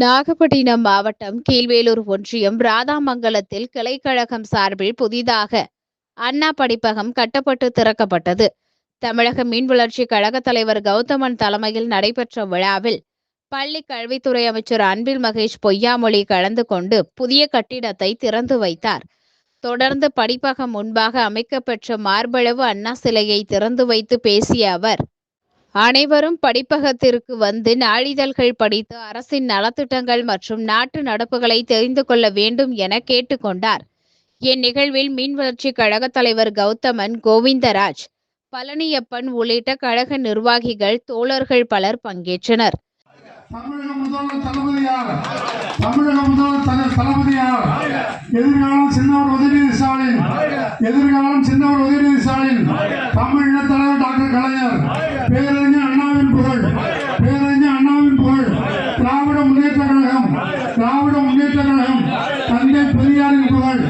நாகப்பட்டினம் மாவட்டம் கீழ்வேலூர் ஒன்றியம் ராதாமங்கலத்தில் கிளைக்கழகம் சார்பில் புதிதாக அண்ணா படிப்பகம் கட்டப்பட்டு திறக்கப்பட்டது. தமிழக மீன் வளர்ச்சி கழக தலைவர் கௌதமன் தலைமையில் நடைபெற்ற விழாவில் பள்ளி கல்வித்துறை அமைச்சர் அன்பில் மகேஷ் பொய்யாமொழி கலந்து கொண்டு புதிய கட்டிடத்தை திறந்து வைத்தார். தொடர்ந்து படிப்பகம் முன்பாக அமைக்கப்பெற்ற மார்பளவு அண்ணா சிலையை திறந்து வைத்து பேசிய அவர் அனைவரும் படிப்பகத்திற்கு வந்து நாளிதழ்கள் படித்து அரசின் நலத்திட்டங்கள் மற்றும் நாட்டு நடப்புகளை தெரிந்து கொள்ள வேண்டும் என கேட்டுக்கொண்டார். இந்நிகழ்வில் மீன் வளர்ச்சி கழக தலைவர் கௌதமன் கோவிந்தராஜ் பழனியப்பன் உள்ளிட்ட கழக நிர்வாகிகள் தோழர்கள் பலர் பங்கேற்றனர். தமிழக முதல்வர் தளபதியார் தமிழக முதல்வர் தளபதியார் எதிர்காலம் சின்னவர் உதயநிதி ஸ்டாலின் எதிர்காலம் சின்னவர் உதயநிதி ஸ்டாலின் தமிழ் தலைவர் டாக்டர் கலைஞர் பேரறிஞர் அண்ணாவின் புகழ் பேரறிஞர் அண்ணாவின் புகழ் திராவிட முன்னேற்ற கழகம் திராவிட தந்தை பெரியாரின் புகழ்.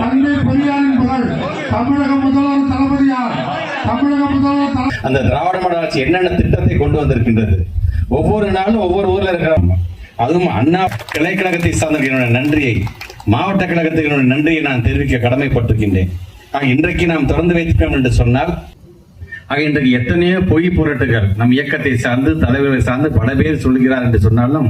தந்தை பெரியாரின் புகழ். தமிழக முதல்வர் தளபதியார். தமிழக முதல்வர் அந்த திராவிட மாடல் ஆட்சி என்னென்ன திட்டத்தை கொண்டு வந்திருக்கின்றது? ஒவ்வொரு நாளும் ஒவ்வொரு ஊர்ல இருக்கிற அதுவும் அண்ணா கிளைக்கழகத்தை சார்ந்த என்னுடைய நன்றியை மாவட்ட கழகத்துக்கு நன்றியை நான் தெரிவிக்க கடமைப்பட்டிருக்கின்றேன். ஆக இன்றைக்கு நாம் திறந்து வைத்திருக்கோம் என்று சொன்னால் ஆக இன்றைக்கு எத்தனையோ பொய் புரட்டுகள் நம் இயக்கத்தை சார்ந்து தலைவர்களை சார்ந்து பல பேர் சொல்கிறார் என்று சொன்னாலும்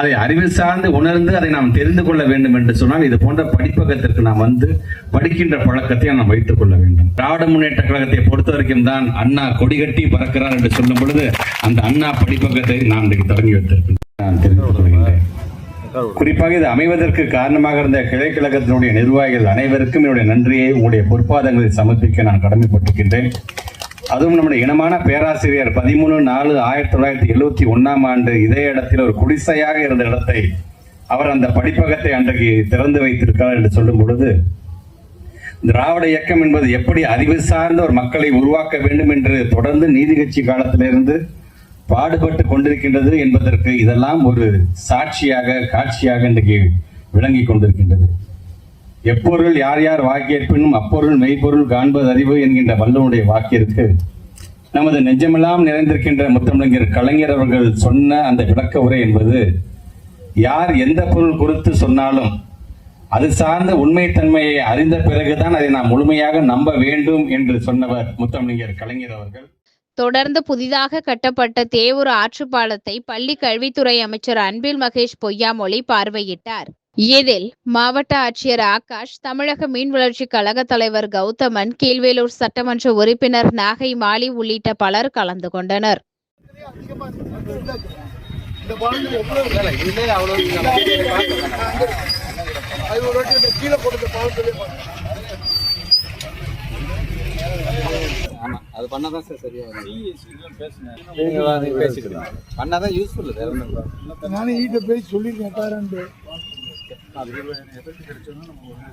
அதை அறிவில் சார்ந்து உணர்ந்து அதை நாம் தெரிந்து கொள்ள வேண்டும் என்று சொன்னால் இது போன்ற படிப்பகத்திற்கு நாம் வந்து படிக்கின்ற பழக்கத்தை நாம் வைத்துக் கொள்ள வேண்டும். திராவிட முன்னேற்ற கழகத்தை பொறுத்த வரைக்கும் தான் அண்ணா கொடிகட்டி பறக்கிறார் என்று சொல்லும் பொழுது அந்த அண்ணா படிப்பகத்தை நாம் இன்றைக்கு தொடங்கி வைத்திருக்கிறேன் நான் தெரிந்து கொள்கின்றேன். குறிப்பாக இது அமைவதற்கு காரணமாக இருந்த கிளை கழகத்தினுடைய நிர்வாகிகள் அனைவருக்கும் என்னுடைய நன்றியை உங்களுடைய பொற்பாதங்களை சமர்ப்பிக்க நான் கடமைப்பட்டிருக்கின்றேன். அதுவும் நம்முடைய இனமான பேராசிரியர் பதிமூணு நாலு ஆயிரத்தி தொள்ளாயிரத்தி எழுவத்தி ஒன்னாம் ஆண்டு இதே இடத்தில் ஒரு குடிசையாக இருந்த இடத்தை அவர் அந்த படிப்பகத்தை அன்றைக்கு திறந்து வைத்திருக்கிறார் என்று சொல்லும் பொழுது திராவிட இயக்கம் என்பது எப்படி அறிவு சார்ந்த ஒரு மக்களை உருவாக்க வேண்டும் என்று தொடர்ந்து நீதி கட்சி காலத்திலிருந்து பாடுபட்டு கொண்டிருக்கின்றது என்பதற்கு இதெல்லாம் ஒரு சாட்சியாக காட்சியாக இன்றைக்கு விளங்கி கொண்டிருக்கின்றது. எப்பொருள் யார் யார் வாக்கியற்பினும் அப்பொருள் மெய்ப்பொருள் காண்பது அறிவு என்கின்ற வல்லவனுடைய வாக்கிற்கு நமது நெஞ்சமெல்லாம் நிறைந்திருக்கின்ற முத்தமிழங்கர் கலைஞர் அவர்கள் சொன்ன அந்த விளக்க உரை என்பது யார் எந்த பொருள் குறித்து சொன்னாலும் அது சார்ந்த உண்மைத்தன்மையை அறிந்த பிறகுதான் அதை நாம் முழுமையாக நம்ப வேண்டும் என்று சொன்னவர் முத்தமிழர் கலைஞர் அவர்கள். தொடர்ந்து புதிதாக கட்டப்பட்ட தேவூர் ஆற்றுப்பாலத்தை பள்ளி கல்வித்துறை அமைச்சர் அன்பில் மகேஷ் பொய்யாமொழி பார்வையிட்டார். இதில் மாவட்ட ஆட்சியர் ஆகாஷ் தமிழக மீன் வளர்ச்சி கழக தலைவர் கௌதமன் கீழ்வேலூர் சட்டமன்ற உறுப்பினர் நாகை மாலி உள்ளிட்ட பலர் கலந்து கொண்டனர். ஆமா அது பண்ணாதான் சார் சரியா வரும். நீங்க வா, நீங்க பேசிக்கிறீங்க பண்ணாதான் யூஸ்ஃபுல் வேற ஒண்ணும் இல்ல. நானே ஈட்ட போய் சொல்லியிருக்கேன்